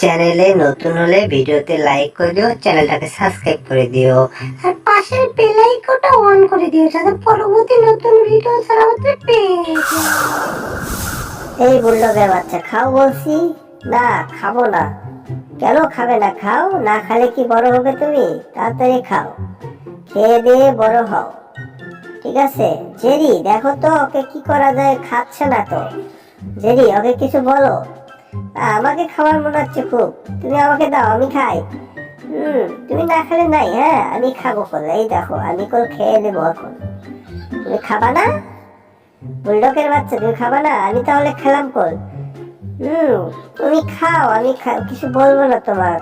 চ্যানেলে নতুন হলে ভিডিওতে লাইক করে দিও চ্যানেলটাকে সাবস্ক্রাইব করে দিও। আর পাশের বেল আইকনটা অন করে দিও, যাতে পরবর্তী নতুন ভিডিও ছাড়া হতে পেয়ে। এই বুল্ডগের বাচ্চা, খাও বলছি? না, খাব না। কেন খাবে না? খাও? না খালে কি বড় হবে তুমি? তাড়াতাড়ি খাও। খেয়ে দিয়ে বড় হও। ঠিক আছে? জেরি, দেখো তো, ওকে কি করা যায়? খাচ্ছে না তো। জেরি, ওকে কিছু বলো। আমাকে খাবার মনে হচ্ছে খুব। তুমি আমাকে দাও, আমি খাই। হুম, তুমি না খেলে নাই হ্যাঁ? আমি খাব কল। এই দেখো, আমি কল খেয়ে নেব এখন। তুমি খাবা না? বুলডকের বাচ্চা, তুমি খাবা না? আমি তাহলে খেলাম কল। হুম, তুমি খাও, আমি কিছু বলব না তোমার।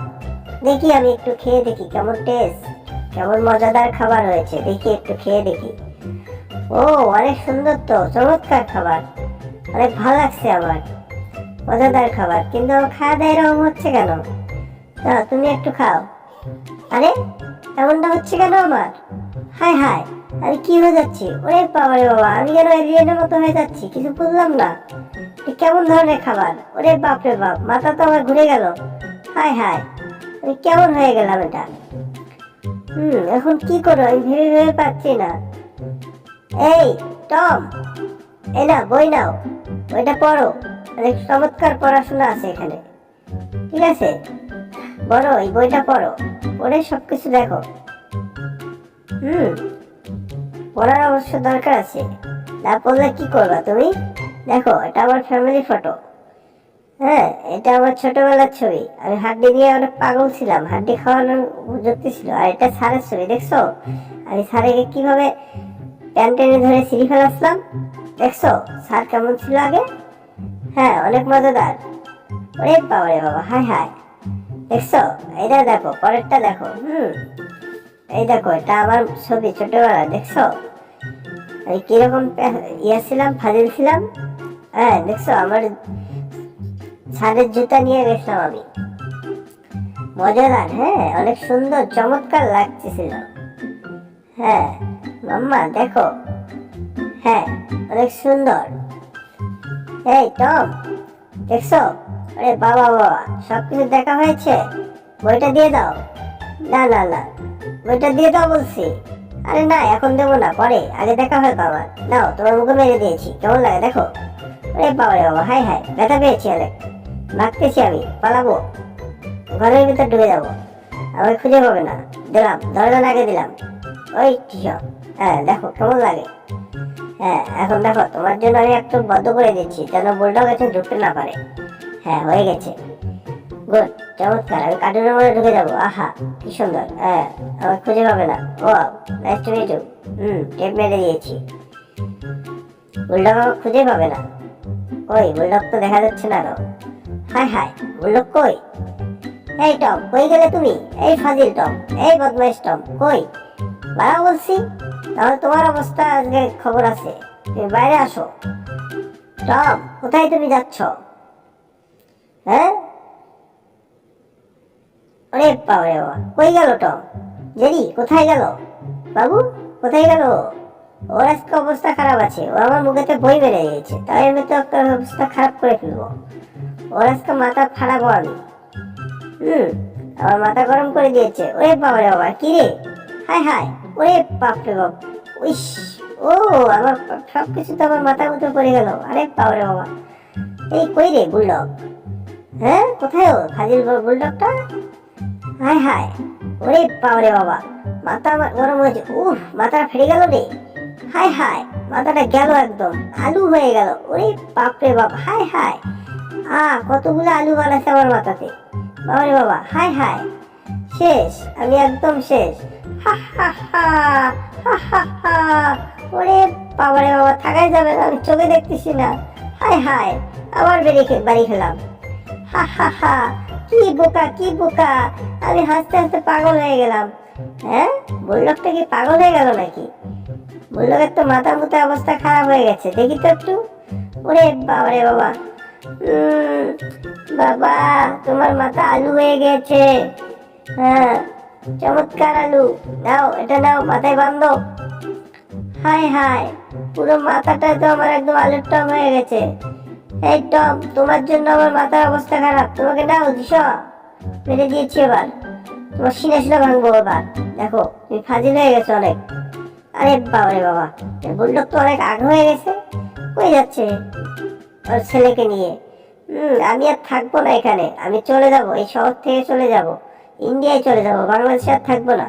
দেখি আমি একটু খেয়ে দেখি, কেমন টেস্ট কেমন মজাদার খাবার হয়েছে। দেখি একটু খেয়ে দেখি। ও, অনেক সুন্দর তো, চমৎকার খাবার। অনেক ভালো লাগছে আমার। মজাদার খাবার, কিন্তু খাওয়া দাওয়া এরকম হচ্ছে কেন? তুমি একটু খাও। আরে, এমনটা হচ্ছে কেন আমার? হাই হাই আমি কি হয়ে যাচ্ছি? ওরে বাবা রে বাবা, আমি যেন এলিয়েনের মতো হয়ে যাচ্ছি, কিছু বুঝলাম না। কেমন ধরনের খাবার? ওরে বাপ রে বাপ, মাথা তো আমার ঘুরে গেল। হাই হাই আমি কেমন হয়ে গেলাম এটা? হুম, এখন কি করো? আমি ভেবে ভেবে পাচ্ছি না। এই, টম এই না, বই নাও। বইটা পড়ো। অনেক চমৎকার পড়াশোনা আছে এখানে। ঠিক আছে? বড় এই বইটা পড়ো। পড়ে সবকিছু দেখো। হুম, পড়ার অবশ্য দরকার আছে। না পড়লে কি করবা তুমি? দেখো, এটা আমার ফ্যামিলি ফটো হ্যাঁ এটা আমার ছোটবেলার ছবি। আমি হাড্ডি দিয়ে অনেক পাগল ছিলাম। হাড্ডি খাওয়ানোর যুক্তি ছিল। আর এটা সারের ছবি, দেখছ? আমি সারেকে কীভাবে প্যান টেনে ধরে সিঁড়ি ফেলাচ্ছিলাম দেখছ? সার কেমন ছিল আগে? হ্যাঁ অনেক মজাদার। ওরে বাবা রে বাবা হাই হাই দেখছ? এটা দেখো, পরেরটা দেখো, হুম। এই দেখো, এটা আমার ছবি ছোটবেলা দেখছ? আমি কীরকম ইয়ে ছিলাম, ফাজিল ছিলাম? হ্যাঁ দেখছ? আমার ছাদের জুতা নিয়ে গেছিলাম আমি। মজাদার হ্যাঁ অনেক সুন্দর, চমৎকার লাগতেছিল। হ্যাঁ মাম্মা, দেখো। হ্যাঁ অনেক সুন্দর। এই টম, দেখছ? আরে বাবা বাবা সব কিছু দেখা হয়েছে? বইটা দিয়ে দাও। না না না, বইটা দিয়ে দাও বলছি। আরে না, এখন দেবো না, পরে, আগে দেখা হয় বাবা নাও, তোমার মুখে মেরে দিয়েছি, কেমন লাগে, দেখো? আরে বাবা রে বাবা হাই হাই ব্যথা পেয়েছি অনেক। ভাগতেছি আমি, পালাবো। ঘরের ভিতর ঢুকে যাব। আমাকে খুঁজে পাবে না। দিলাম, দরজা লাগিয়ে দিলাম। ওই কৃষক হ্যাঁ দেখো, কেমন লাগে। হ্যাঁ এখন দেখো, তোমার জন্য আমি একটু বদ্ধ করে দিচ্ছি, যেন বুলডগ এসে ঢুকতে না পারে। হ্যাঁ হয়ে গেছে। গুড, চমৎকার, আমি কার্টুনের মধ্যে ঢুকে যাব। আহা, কি সুন্দর। হ্যাঁ আমার খুঁজে পাবে না। ও nice to meet hmm, tape মেরে দিয়েছি। বুলডগ আমার খুঁজে পাবে না। ওই বুলডগ তো দেখা যাচ্ছে না তো হাই হাই, বুলডগ কই? এই টম, কই গেলে তুমি? এই ফাজিল টম, এই বদমাইশ টম, কই? বাড়া বলছি তাহলে তোমার অবস্থা আজকে খবর আছে। তুমি বাইরে আসো। টম, কোথায় তুমি যাচ্ছ? হ্যাঁ? ওরে বাবা রে বাবা, কই গেল টম? জেরি, কোথায় গেল? বাবু, কোথায় গেল? ওর আজকে অবস্থা খারাপ আছে। ও আমার মুখেতে বই বেড়ে গেছে তাই আমি তো অবস্থা খারাপ করে ফেলব। ওর আজকে মাথা ফাড়াবো আমি হুম আমার মাথা গরম করে দিয়েছে। ওরে বাবা রে বাবা, কি রে? হাই হাই ওরে বাপ রে বাপ। উইস, ও, আমার সব কিছু তো আমার মাথার মতো পড়ে গেল। আরে বাবা রে বাবা। এই কই রে বুলডগ? হ্যাঁ কোথায় ও? ফাজিল বুলডগটা? হাই হাই ওরে বাবা রে বাবা। মাথা আমার গরম হয়েছে। উফ, মাথাটা ফেটে গেল রে। হাই হাই মাথাটা গেল একদম। আলু হয়ে গেল। ওরে বাপ রে বাপ হাই হাই আ কতগুলো আলু বানাচ্ছে আমার মাথাতে। বাবা রে বাবা হাই হাই শেষ, আমি একদম শেষ। ওরে বাবা, থাকাই যাবে না, আমি চোখে দেখতেছি না। হাই হাই আবার বেরিয়ে বাড়ি খেলাম। কি বোকা কি বোকা। আমি হাসতে হাসতে পাগল হয়ে গেলাম। হ্যাঁ বুল্লকটা কি পাগল হয়ে গেল নাকি? বুল্লকের তো মাথা মুথা অবস্থা খারাপ হয়ে গেছে, দেখি তো একটু। ওরে বাবা। রে বাবা বাবা, তোমার মাথা আলু হয়ে গেছে। হ্যাঁ চমৎকার আলু। নাও, এটা নাও, মাথায় হাই হাই পুরো মাথাটা তো আমার একদম আলুর টম হয়ে গেছে। এই টম, তোমার জন্য আমার মাথার অবস্থা খারাপ। তোমাকে নাও দিশ মেরে দিয়েছি এবার। তোমার ভাঙবো এবার। দেখো, তুমি ফাজিল হয়ে গেছো অনেক। আরে বাবা রে বাবা বুল্ডক তো অনেক আগ হয়ে গেছে। কই যাচ্ছে? ওর ছেলেকে নিয়ে। হুম, আমি আর থাকব না এখানে। আমি চলে যাব, এই শহর থেকে চলে যাব। ইন্ডিয়ায় চলে যাব, বাংলাদেশে আর থাকব না।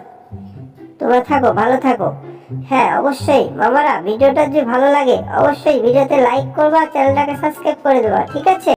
তোমরা থাকো, ভালো থাকো। হ্যাঁ অবশ্যই, মামারা, ভিডিওটা যদি ভালো লাগে, অবশ্যই ভিডিওতে লাইক করবা, চ্যানেলটাকে সাবস্ক্রাইব করে দেবা, ঠিক আছে?